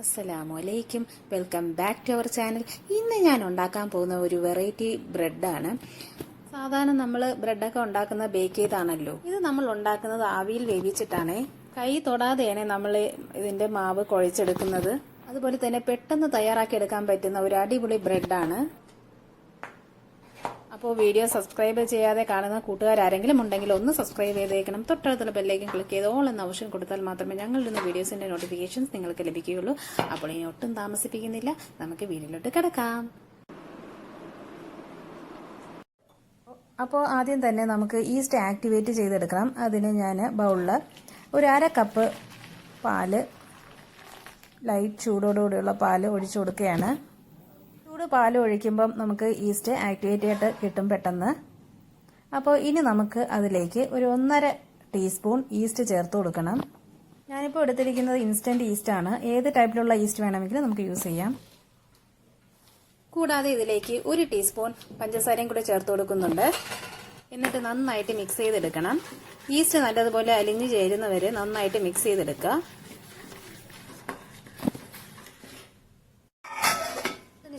അസ്സലാമു അലൈക്കും welcome back to our channel ഇന്ന് ഞാൻ ഉണ്ടാക്കാൻ പോകുന്ന ഒരു വെറൈറ്റി ബ്രെഡാണ് സാധാരണ നമ്മൾ ബ്രെഡൊക്കെ ഉണ്ടാക്കുന്ന ബേക്ക് ചെയ്താണല്ലോ. ഇത് നമ്മൾ ഉണ്ടാക്കുന്നത് ആവിയിൽ വേവിച്ചിട്ടാണ്. കൈ തൊടാതെയാണ് നമ്മൾ ഇതിന്റെ മാവ് കുഴച്ചെടുക്കുന്നത്. അതുപോലെ തന്നെ പെട്ടെന്ന് തയ്യാറാക്കി എടുക്കാൻ പറ്റുന്ന ഒരു അടിപൊളി ബ്രെഡാണ് അപ്പോൾ വീഡിയോ സബ്സ്ക്രൈബ് ചെയ്യാതെ കാണുന്ന കൂട്ടുകാരെങ്കിലും ഉണ്ടെങ്കിൽ ഒന്ന് സബ്സ്ക്രൈബ് ചെയ്തേക്കണം. തൊട്ടടുത്തുള്ള ബെല്ലേക്കും ക്ലിക്ക് ചെയ്ത് ഓൾ എന്ന ഓപ്ഷൻ കൊടുത്താൽ മാത്രമേ ഞങ്ങളിടുന്ന വീഡിയോസിന്റെ നോട്ടിഫിക്കേഷൻസ് നിങ്ങൾക്ക് ലഭിക്കുകയുള്ളൂ. അപ്പോൾ ഇനി ഒട്ടും താമസിപ്പിക്കുന്നില്ല. നമുക്ക് വീഡിയോയിലോട്ട് കിടക്കാം. അപ്പോൾ ആദ്യം തന്നെ നമുക്ക് ഈസ്റ്റ് ആക്ടിവേറ്റ് ചെയ്തെടുക്കണം. അതിന് ഞാൻ ബൗളിൽ ഒരു അര കപ്പ് പാൽ ലൈറ്റ് ചൂടോടുകൂടിയുള്ള പാൽ ഒഴിച്ചു കൊടുക്കുകയാണ്. ചൂട് പാൽ ഒഴിക്കുമ്പം നമുക്ക് ഈസ്റ്റ് ആക്ടിവേറ്റ് ആയിട്ട് കിട്ടും പെട്ടെന്ന്. അപ്പോൾ ഇനി നമുക്ക് അതിലേക്ക് ഒരു ഒന്നര ടീസ്പൂൺ ഈസ്റ്റ് ചേർത്ത് കൊടുക്കണം. ഞാനിപ്പോൾ എടുത്തിരിക്കുന്നത് ഇൻസ്റ്റന്റ് ഈസ്റ്റ് ആണ്. ഏത് ടൈപ്പിലുള്ള ഈസ്റ്റ് വേണമെങ്കിലും നമുക്ക് യൂസ് ചെയ്യാം. കൂടാതെ ഇതിലേക്ക് ഒരു ടീസ്പൂൺ പഞ്ചസാരയും കൂടെ ചേർത്ത് കൊടുക്കുന്നുണ്ട്. എന്നിട്ട് നന്നായിട്ട് മിക്സ് ചെയ്തെടുക്കണം. ഈസ്റ്റ് നല്ലതുപോലെ അലിഞ്ഞു ചേരുന്നവരെ നന്നായിട്ട് മിക്സ് ചെയ്തെടുക്കുക.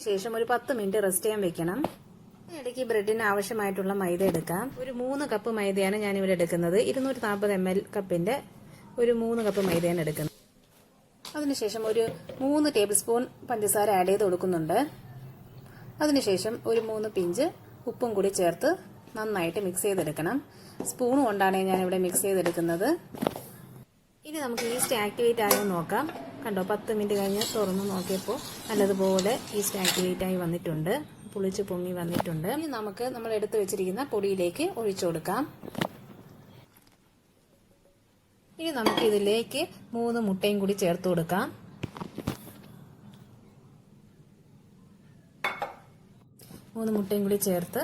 അതിനുശേഷം ഒരു പത്ത് മിനിറ്റ് റെസ്റ്റ് ചെയ്യാൻ വെക്കണം. ഇടയ്ക്ക് ബ്രെഡിന് ആവശ്യമായിട്ടുള്ള മൈദ എടുക്കാം. ഒരു മൂന്ന് കപ്പ് മൈദയാണ് ഞാൻ ഇവിടെ എടുക്കുന്നത്. ഇരുന്നൂറ്റി നാൽപ്പത് എം എൽ കപ്പിന്റെ ഒരു മൂന്ന് കപ്പ് മൈദയാണ് എടുക്കുന്നത്. അതിനുശേഷം ഒരു മൂന്ന് ടേബിൾ സ്പൂൺ പഞ്ചസാര ആഡ് ചെയ്ത് കൊടുക്കുന്നുണ്ട്. അതിനുശേഷം ഒരു മൂന്ന് പിഞ്ച് ഉപ്പും കൂടി ചേർത്ത് നന്നായിട്ട് മിക്സ് ചെയ്തെടുക്കണം. സ്പൂൺ കൊണ്ടാണ് ഞാൻ ഇവിടെ മിക്സ് ചെയ്തെടുക്കുന്നത്. ഇനി നമുക്ക് ഈസ്റ്റ് ആക്ടിവേറ്റ് ആയെന്ന് നോക്കാം. കണ്ടോ പത്ത് മിനിറ്റ് കഴിഞ്ഞ് തുറന്ന് നോക്കിയപ്പോൾ നല്ലതുപോലെ ഈ ആക്ടിവേറ്റ് ആയി വന്നിട്ടുണ്ട്. പുളിച്ച് പൊങ്ങി വന്നിട്ടുണ്ട്. ഇനി നമുക്ക് നമ്മൾ എടുത്തു വെച്ചിരിക്കുന്ന പൊടിയിലേക്ക് ഒഴിച്ചു കൊടുക്കാം. ഇനി നമുക്ക് ഇതിലേക്ക് മൂന്ന് മുട്ടയും കൂടി ചേർത്ത് കൊടുക്കാം. മൂന്ന് മുട്ടയും കൂടി ചേർത്ത്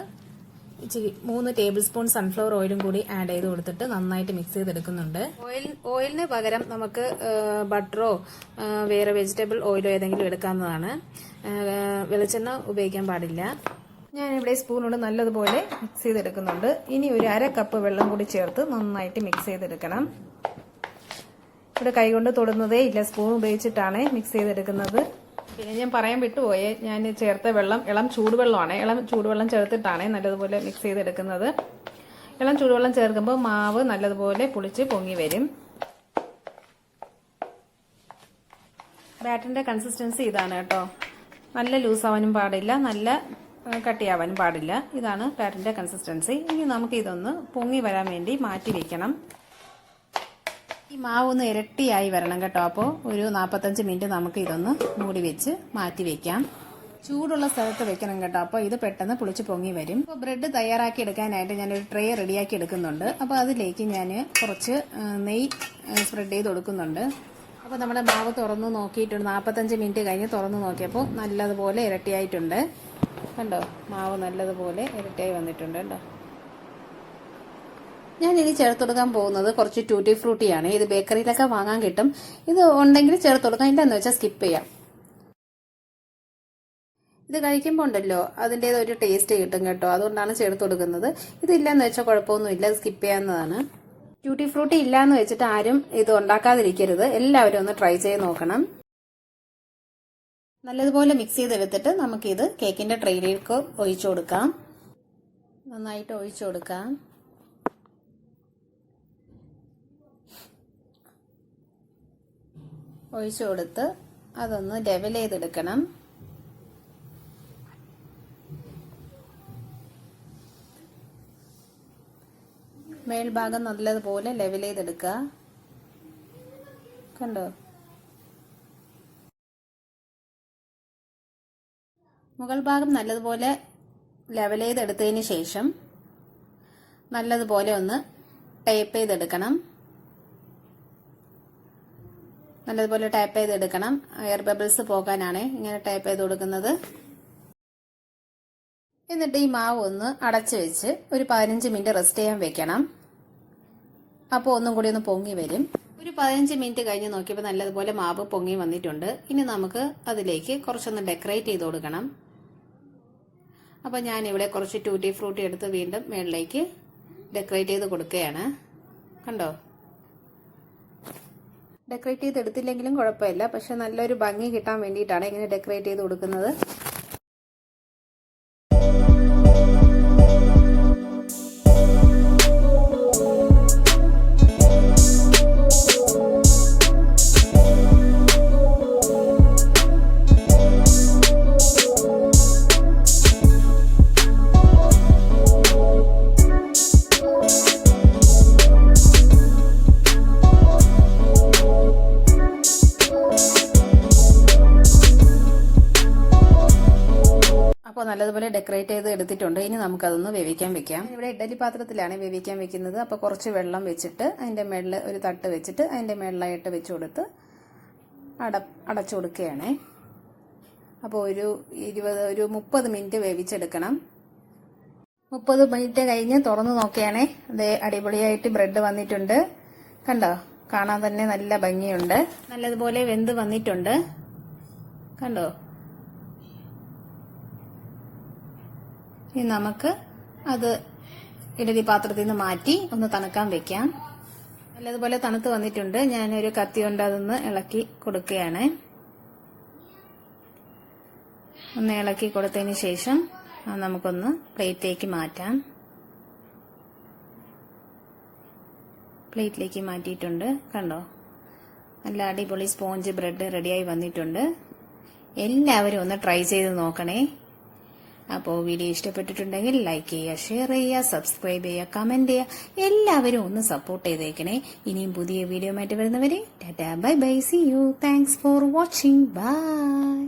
ഇച്ചിരി മൂന്ന് ടേബിൾ സ്പൂൺ സൺഫ്ലവർ ഓയിലും കൂടി ആഡ് ചെയ്ത് കൊടുത്തിട്ട് നന്നായിട്ട് മിക്സ് ചെയ്തെടുക്കുന്നുണ്ട്. ഓയിൽ ഓയിലിന് പകരം നമുക്ക് ബട്ടറോ വേറെ വെജിറ്റബിൾ ഓയിലോ ഏതെങ്കിലും എടുക്കാവുന്നതാണ്. വെളിച്ചെണ്ണ ഉപയോഗിക്കാൻ പാടില്ല. ഞാനിവിടെ സ്പൂണോട് നല്ലതുപോലെ മിക്സ് ചെയ്തെടുക്കുന്നുണ്ട്. ഇനി ഒരു അര കപ്പ് വെള്ളം കൂടി ചേർത്ത് നന്നായിട്ട് മിക്സ് ചെയ്തെടുക്കണം. ഇവിടെ കൈകൊണ്ട് തൊടുന്നതേ ഇല്ല. സ്പൂൺ ഉപയോഗിച്ചിട്ടാണ് മിക്സ് ചെയ്തെടുക്കുന്നത്. പിന്നെ ഞാൻ പറയാൻ വിട്ടുപോയേ. ഞാൻ ചേർത്ത വെള്ളം ഇളം ചൂടുവെള്ളമാണ്. ഇളം ചൂടുവെള്ളം ചേർത്തിട്ടാണ് നല്ലതുപോലെ മിക്സ് ചെയ്തെടുക്കുന്നത്. ഇളം ചൂടുവെള്ളം ചേർക്കുമ്പോൾ മാവ് നല്ലതുപോലെ പുളിച്ച് പൊങ്ങി വരും. ബാറ്ററിന്റെ കൺസിസ്റ്റൻസി ഇതാണ് കേട്ടോ. നല്ല ലൂസാവാനും പാടില്ല നല്ല കട്ടിയാവാനും പാടില്ല. ഇതാണ് ബാറ്ററിന്റെ കൺസിസ്റ്റൻസി ഇനി നമുക്ക് ഇതൊന്ന് പൊങ്ങി വരാൻ വേണ്ടി മാറ്റി വെക്കണം. ഈ മാവ് ഒന്ന് ഇരട്ടിയായി വരണം കേട്ടോ. അപ്പോൾ ഒരു നാൽപ്പത്തഞ്ച് മിനിറ്റ് നമുക്ക് ഇതൊന്ന് മൂടി വെച്ച് മാറ്റി വെക്കാം. ചൂടുള്ള സ്ഥലത്ത് വെക്കണം കേട്ടോ. അപ്പോൾ ഇത് പെട്ടെന്ന് പുളിച്ച് പൊങ്ങി വരും. അപ്പോൾ ബ്രെഡ് തയ്യാറാക്കി എടുക്കാനായിട്ട് ഞാനൊരു ട്രേ റെഡിയാക്കി എടുക്കുന്നുണ്ട്. അപ്പോൾ അതിലേക്ക് ഞാൻ കുറച്ച് നെയ് സ്പ്രെഡ് ചെയ്ത് കൊടുക്കുന്നുണ്ട്. അപ്പോൾ നമ്മുടെ മാവ് തുറന്ന് നോക്കിയിട്ട് നാൽപ്പത്തഞ്ച് മിനിറ്റ് കഴിഞ്ഞ് തുറന്ന് നോക്കിയപ്പോൾ നല്ലതുപോലെ ഇരട്ടിയായിട്ടുണ്ട്. കണ്ടോ? മാവ് നല്ലതുപോലെ ഇരട്ടിയായി വന്നിട്ടുണ്ട് കേട്ടോ. ഞാൻ ഇനി ചേർത്ത് കൊടുക്കാൻ പോകുന്നത് കുറച്ച് ട്യൂട്ടി ഫ്രൂട്ടിയാണ് ഇത് ബേക്കറിയിലൊക്കെ വാങ്ങാൻ കിട്ടും. ഇത് ഉണ്ടെങ്കിൽ ചേർത്ത് കൊടുക്കാം ഇല്ലെന്ന് വെച്ചാൽ സ്കിപ്പ് ചെയ്യാം. ഇത് കഴിക്കുമ്പോൾ ഉണ്ടല്ലോ അതിന്റെത് ഒരു ടേസ്റ്റ് കിട്ടും കേട്ടോ. അതുകൊണ്ടാണ് ചേർത്ത് കൊടുക്കുന്നത് ഇതില്ലെന്ന് വെച്ചാൽ കുഴപ്പമൊന്നുമില്ല. സ്കിപ്പ് ചെയ്യാവുന്നതാണ്. ട്യൂട്ടി ഫ്രൂട്ടി ഇല്ലയെന്ന് വെച്ചിട്ട് ആരും ഇത് ഉണ്ടാക്കാതിരിക്കരുത്. എല്ലാവരും ഒന്ന് ട്രൈ ചെയ്ത് നോക്കണം. നല്ലതുപോലെ മിക്സ് ചെയ്തെടുത്തിട്ട് നമുക്കിത് കേക്കിന്റെ ട്രെയിലേക്ക് ഒഴിച്ചു കൊടുക്കാം. നന്നായിട്ട് ഒഴിച്ചു കൊടുക്കാം. ഒഴിച്ചു കൊടുത്ത് അതൊന്ന് ലെവൽ ചെയ്തെടുക്കണം. മേൽഭാഗം നല്ലതുപോലെ ലെവൽ ചെയ്തെടുക്കുക. കണ്ടോ? മുകൾ ഭാഗം നല്ലതുപോലെ ലെവൽ ചെയ്തെടുത്തതിന് ശേഷം നല്ലതുപോലെ ഒന്ന് ടേപ്പ് ചെയ്തെടുക്കണം. നല്ലതുപോലെ ടൈപ്പ് ചെയ്തെടുക്കണം. എയർ ബബിൾസ് പോകാനാണ് ഇങ്ങനെ ടൈപ്പ് ചെയ്ത് കൊടുക്കുന്നത്. എന്നിട്ട് ഈ മാവ് ഒന്ന് അടച്ചു വെച്ച് ഒരു പതിനഞ്ച് മിനിറ്റ് റെസ്റ്റ് ചെയ്യാൻ വെക്കണം. അപ്പോൾ ഒന്നും കൂടി ഒന്ന് പൊങ്ങി വരും. ഒരു പതിനഞ്ച് മിനിറ്റ് കഴിഞ്ഞ് നോക്കിയപ്പോൾ നല്ലതുപോലെ മാവ് പൊങ്ങി വന്നിട്ടുണ്ട്. ഇനി നമുക്ക് അതിലേക്ക് കുറച്ചൊന്ന് ഡെക്കറേറ്റ് ചെയ്ത് കൊടുക്കണം. അപ്പോൾ ഞാനിവിടെ കുറച്ച് ടൂട്ടി ഫ്രൂട്ടി എടുത്ത് വീണ്ടും മേളിലേക്ക് ഡെക്കറേറ്റ് ചെയ്ത് കൊടുക്കുകയാണ്. കണ്ടോ? ഡെക്കറേറ്റ് ചെയ്ത് എടുത്തില്ലെങ്കിലും കുഴപ്പമില്ല. പക്ഷെ നല്ലൊരു ഭംഗി കിട്ടാൻ വേണ്ടിയിട്ടാണ് ഇങ്ങനെ ഡെക്കറേറ്റ് ചെയ്ത് കൊടുക്കുന്നത്. നല്ലതുപോലെ ഡെക്കറേറ്റ് ചെയ്ത് എടുത്തിട്ടുണ്ട്. ഇനി നമുക്കതൊന്ന് വേവിക്കാൻ വെക്കാം. ഇവിടെ ഇഡലി പാത്രത്തിലാണ് വേവിക്കാൻ വെക്കുന്നത്. അപ്പോൾ കുറച്ച് വെള്ളം വെച്ചിട്ട് അതിന്റെ മേളിൽ ഒരു തട്ട് വെച്ചിട്ട് അതിന്റെ മേളിലായിട്ട് വെച്ച് കൊടുത്ത് അട അടച്ചു കൊടുക്കുകയാണേ. അപ്പോൾ ഒരു ഇരുപത് ഒരു മുപ്പത് മിനിറ്റ് വേവിച്ചെടുക്കണം. മുപ്പത് മിനിറ്റ് കഴിഞ്ഞ് തുറന്നു നോക്കിയാണേ അതേ അടിപൊളിയായിട്ട് ബ്രെഡ് വന്നിട്ടുണ്ട്. കണ്ടോ? കാണാൻ തന്നെ നല്ല ഭംഗിയുണ്ട്. നല്ലതുപോലെ വെന്ത് വന്നിട്ടുണ്ട്. കണ്ടോ? ഇനി നമുക്ക് അത് ഇഡലി പാത്രത്തിൽ നിന്ന് മാറ്റി ഒന്ന് തണുക്കാൻ വെക്കാം. നല്ലതുപോലെ തണുത്ത് വന്നിട്ടുണ്ട്. ഞാനൊരു കത്തി കൊണ്ട് അതൊന്ന് ഇളക്കി കൊടുക്കുകയാണ്. ഒന്ന് ഇളക്കി കൊടുത്തതിന് ശേഷം നമുക്കൊന്ന് പ്ലേറ്റിലേക്ക് മാറ്റാം. പ്ലേറ്റിലേക്ക് മാറ്റിയിട്ടുണ്ട്. കണ്ടോ? നല്ല അടിപൊളി സ്പോഞ്ച് ബ്രെഡ് റെഡിയായി വന്നിട്ടുണ്ട്. എല്ലാവരും ഒന്ന് ട്രൈ ചെയ്ത് നോക്കണേ. അപ്പോൾ വീഡിയോ ഇഷ്ടപ്പെട്ടിട്ടുണ്ടെങ്കിൽ ലൈക്ക് ചെയ്യുക ഷെയർ ചെയ്യുക സബ്സ്ക്രൈബ് ചെയ്യുക കമന്റ് ചെയ്യുക എല്ലാവരും ഒന്ന് സപ്പോർട്ട് ചെയ്തേക്കണേ. ഇനിയും പുതിയ വീഡിയോ ആയിട്ട് വരുന്നവരെ tata bye bye see you thanks for watching bye